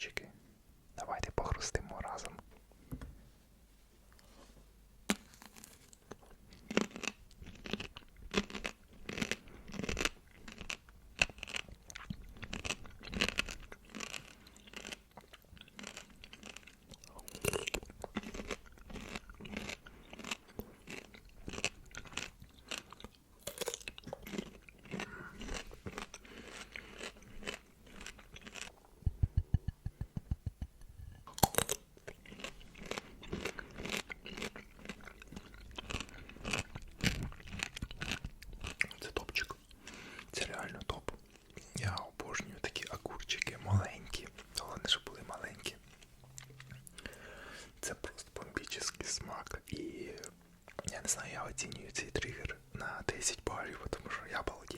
колокольчики. Це просто бомбічний смак. І я не знаю, я оцінюю цей тригер на 10 балів, тому що я балакаю.